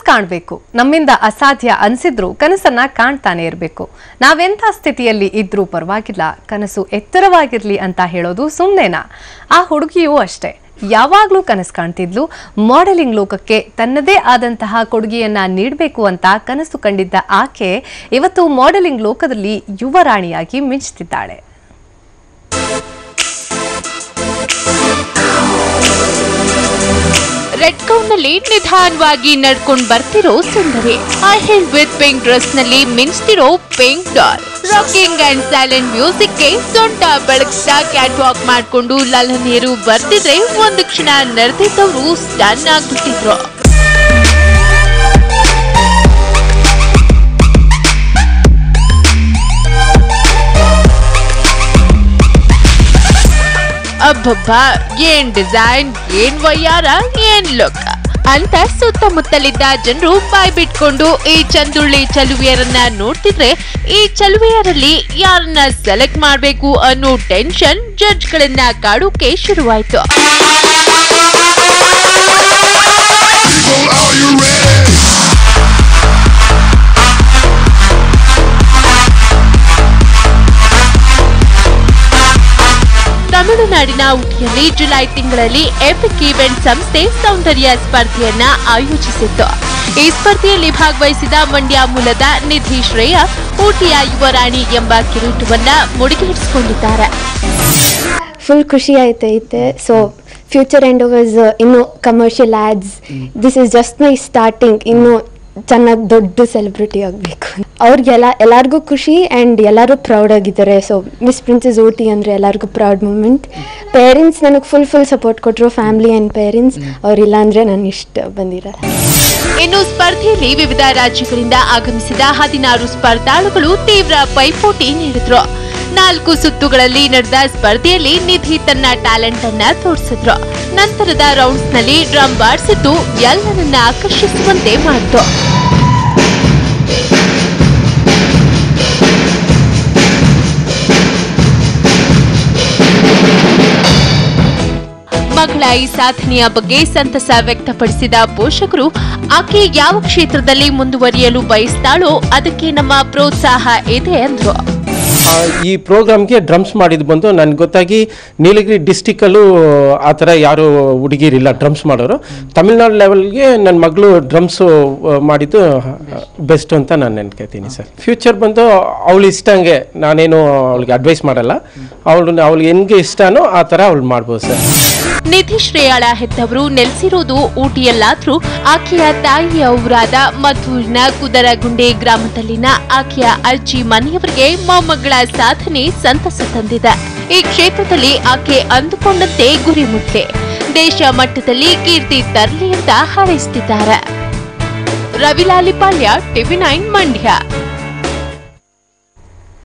ಕನಸು ಕಾಣಬೇಕು. ನಮ್ಮಿಂದ ಅಸಾಧ್ಯ ಅನ್ಸಿದ್ರು ಕನಸನ್ನ ಕಾಣ್ತಾನೆ ಇರಬೇಕು. ನಾವೆಂಥ ಸ್ಥಿತಿಯಲ್ಲಿ ಇದ್ರೂ ಪರವಾಗಿಲ್ಲ, ಕನಸು ಎತ್ತರವಾಗಿರ್ಲಿ ಅಂತ ಹೇಳೋದು ಸುಮ್ಮನೆನಾ ಆ ಹುಡುಗಿಯೂ ಅಷ್ಟೇ. ಯಾವಾಗ್ಲೂ ಕನಸು ಕಾಣ್ತಿದ್ಲು, ಮಾಡೆಲಿಂಗ್ ಲೋಕಕ್ಕೆ ತನ್ನದೇ ಆದಂತಹ ಕೊಡುಗೆಯನ್ನ ನೀಡಬೇಕು ಅಂತ ಕನಸು ಕಂಡಿದ್ದ ಆಕೆ ಇವತ್ತು ಮಾಡೆಲಿಂಗ್ ಲೋಕದಲ್ಲಿ ಯುವರಾಣಿಯಾಗಿ ಮಿಂಚುತ್ತಿದ್ದಾಳೆ ನಲ್ಲಿ ನಿಧಾನವಾಗಿ ನಡ್ಕೊಂಡ್ ಬರ್ತಿರೋ ಸುಂದರಿ I L with pink dress ನಲ್ಲಿ ಮಿಂಚ್ತಿರೋ pink doll rocking and silent music ಗೆ ಸೊಂಟ ಬೆಳಗ್ತಾ ಕ್ಯಾಟ್ ವಾಕ್ ಮಾಡ್ಕೊಂಡು ಲಲನೇರು ಬರ್ತಿದ್ರೆ ಒಂದು ಕ್ಷಣ ನಡೆದಿದ್ದವರು ಸ್ಟನ್ ಆಗ್ಬಿಟ್ಟಿದ್ರು ಅಬ್ಬಬ್ಬಾ ಏನ್ ಡಿಸೈನ್ ಏನ್ ವಯ್ಯಾರ ಏನ್ ಲುಕ್ ಅಂತ ಸುತ್ತಮುತ್ತಲಿದ್ದ ಜನರು ಬಾಯ್ಬಿಟ್ಕೊಂಡು ಈ ಚಂದುಳ್ಳಿ ಚಲುವೆಯರನ್ನ ನೋಡ್ತಿದ್ರೆ ಈ ಚಲುವೆಯರಲ್ಲಿ ಯಾರನ್ನ ಸೆಲೆಕ್ಟ್ ಮಾಡಬೇಕು ಅನ್ನೋ ಟೆನ್ಷನ್ ಜಡ್ಜ್ಗಳನ್ನ ಕಾಡೋಕೆ ಶುರುವಾಯ್ತು. ತಮಿಳುನಾಡಿನ ಉಟಿಯಲ್ಲಿ ಜುಲೈ ತಿಂಗಳಲ್ಲಿ ಎಪಿಕ್ ಈವೆಂಟ್ ಸಂಸ್ಥೆ ಸೌಂದರ್ಯ ಸ್ಪರ್ಧೆಯನ್ನ ಆಯೋಜಿಸಿತ್ತು. ಈ ಸ್ಪರ್ಧೆಯಲ್ಲಿ ಭಾಗವಹಿಸಿದ ಮಂಡ್ಯ ಮೂಲದ ನಿಧಿ ಶ್ರೇಯ ಊಟಿಯ ಯುವರಾಣಿ ಎಂಬ ಕಿರೀಟವನ್ನ ಮುಡಿಗೇರಿಸಿಕೊಂಡಿದ್ದಾರೆ. ಫುಲ್ ಖುಷಿ ಆಯ್ತೈತೆ ಸೊ ಫ್ಯೂಚರ್ ಎಂಡ್ ಓವರ್ಸ್ ಇನ್ನು commercial ads this is just my starting ಇನ್ನು ಚೆನ್ನಾಗಿ ದೊಡ್ಡ ಸೆಲೆಬ್ರಿಟಿ ಆಗಬೇಕು ಅವ್ರಿಗೆಲ್ಲ ಎಲ್ಲರಿಗೂ ಖುಷಿ ಆ್ಯಂಡ್ ಎಲ್ಲರೂ ಪ್ರೌಡ್ ಆಗಿದ್ದಾರೆ. ಸೊ ಮಿಸ್ ಪ್ರಿನ್ಸಸ್ ಓಟಿ ಅಂದರೆ ಎಲ್ಲರಿಗೂ ಪ್ರೌಡ್ ಮೂಮೆಂಟ್ ಪೇರೆಂಟ್ಸ್ ನನಗೆ ಫುಲ್ ಫುಲ್ ಸಪೋರ್ಟ್ ಕೊಟ್ಟರು ಫ್ಯಾಮಿಲಿ ಆ್ಯಂಡ್ ಪೇರೆಂಟ್ಸ್ ಅವರಿಲ್ಲ ಅಂದರೆ ನಾನು ಇಷ್ಟ ಬಂದಿರಲ್ಲ. ಇನ್ನು ಸ್ಪರ್ಧೆಯಲ್ಲಿ ವಿವಿಧ ರಾಜ್ಯಗಳಿಂದ ಆಗಮಿಸಿದ ಹದಿನಾರು ಸ್ಪರ್ಧಾಳುಗಳು ತೀವ್ರ ಪೈಪೋಟಿ ನೀಡಿದ್ರು. ನಾಲ್ಕು ಸುತ್ತುಗಳಲ್ಲಿ ನಡೆದ ಸ್ಪರ್ಧೆಯಲ್ಲಿ ನಿಧಿ ತನ್ನ ಟ್ಯಾಲೆಂಟ್ ಅನ್ನ ತೋರಿಸಿದ್ರು. ನಂತರದ ರೌಂಡ್ಸ್ನಲ್ಲಿ ಡ್ರಮ್ ಬಾರಿಸಿದ್ದು ಎಲ್ಲರನ್ನ ಆಕರ್ಷಿಸುವಂತೆ ಮಾಡಿತು ಮಗಳ ಈ ಸಾಧನೆಯ ಬಗ್ಗೆ ಸಂತಸ ವ್ಯಕ್ತಪಡಿಸಿದ ಪೋಷಕರು, ಆಕೆ ಯಾವ ಕ್ಷೇತ್ರದಲ್ಲಿ ಮುಂದುವರಿಯಲು ಬಯಸ್ತಾಳೋ ಅದಕ್ಕೆ ನಮ್ಮ ಪ್ರೋತ್ಸಾಹ ಇದೆ ಎಂದರು ಈ ಪ್ರೋಗ್ರಾಮ್ಗೆ ಡ್ರಮ್ಸ್ ಮಾಡಿದ್ದು ಬಂದು ನನಗೆ ಗೊತ್ತಾಗಿ ನೀಲಗಿರಿ ಡಿಸ್ಟಿಕಲ್ಲೂ ಆ ಥರ ಯಾರು ಹುಡುಗಿರಿಲ್ಲ ಡ್ರಮ್ಸ್ ಮಾಡೋರು. ತಮಿಳ್ನಾಡು ಲೆವೆಲ್ಗೆ ನನ್ನ ಮಗಳು ಡ್ರಮ್ಸು ಮಾಡಿದ್ದು ಬೆಸ್ಟ್ ಅಂತ ನಾನು ನೆನ್ಕೋತೀನಿ ಸರ್. ಫ್ಯೂಚರ್ ಬಂದು ಅವಳು ಇಷ್ಟಂಗೆ ನಾನೇನು ಅವಳಿಗೆ ಅಡ್ವೈಸ್ ಮಾಡಲ್ಲ. ಅವಳು ಅವಳಿಗೆ ಹೆಂಗೆ ಇಷ್ಟನೋ ಆ ಥರ ಅವಳು ಮಾಡ್ಬೋದು ಸರ್. ನಿಧಿ ಶ್ರೇಯಾಳ ಹೆತ್ತವರು ನೆಲೆಸಿರೋದು ಊಟಿಯಲ್ಲಾದ್ರೂ ಆಕೆಯ ತಾಯಿಯ ಊರಾದ ಮದ್ದೂರಿನ ಕುದರಗುಂಡೆ ಗ್ರಾಮದಲ್ಲಿನ ಆಕೆಯ ಅಜ್ಜಿ ಮನೆಯವರಿಗೆ ಮೊಮ್ಮಗಳ ಸಾಧನೆ ಸಂತಸ ತಂದಿದೆ. ಈ ಕ್ಷೇತ್ರದಲ್ಲಿ ಆಕೆ ಅಂದುಕೊಂಡಂತೆ ಗುರಿ ಮುಟ್ಟೆ ದೇಶ ಮಟ್ಟದಲ್ಲಿ ಕೀರ್ತಿ ತರಲಿ ಅಂತ ಹಾರೈಸುತ್ತಿದ್ದಾರೆ. ರವಿಲಾಲಿ ಪಾಳ್ಯ ಟಿವಿ ನೈನ್ ಮಂಡ್ಯ.